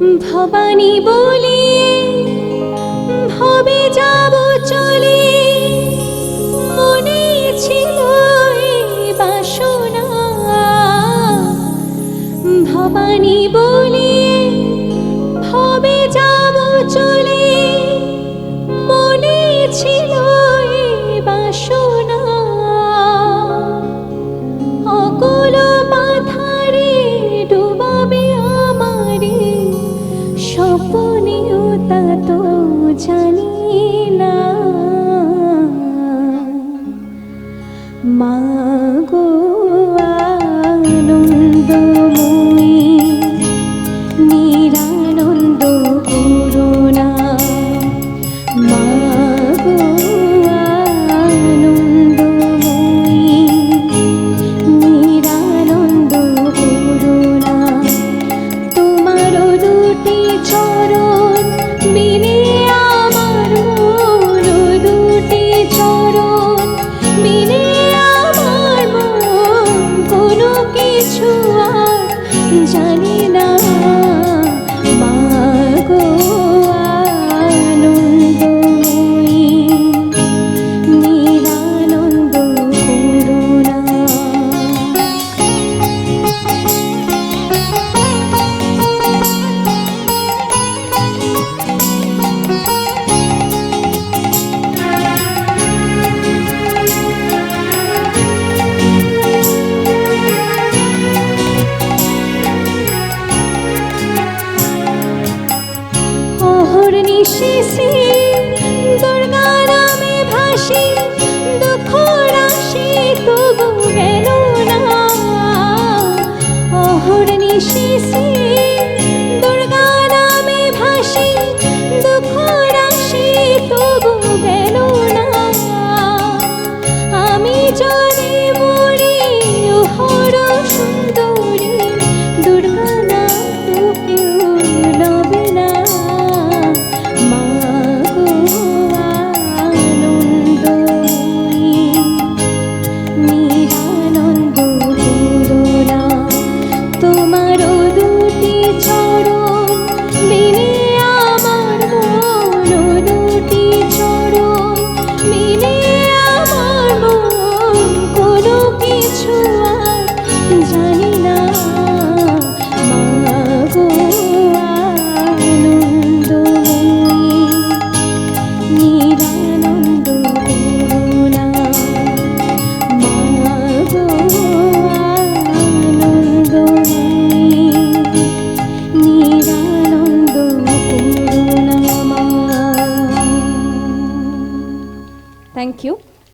ভবানী বলি ভবে যাব চলে きじゃに星星。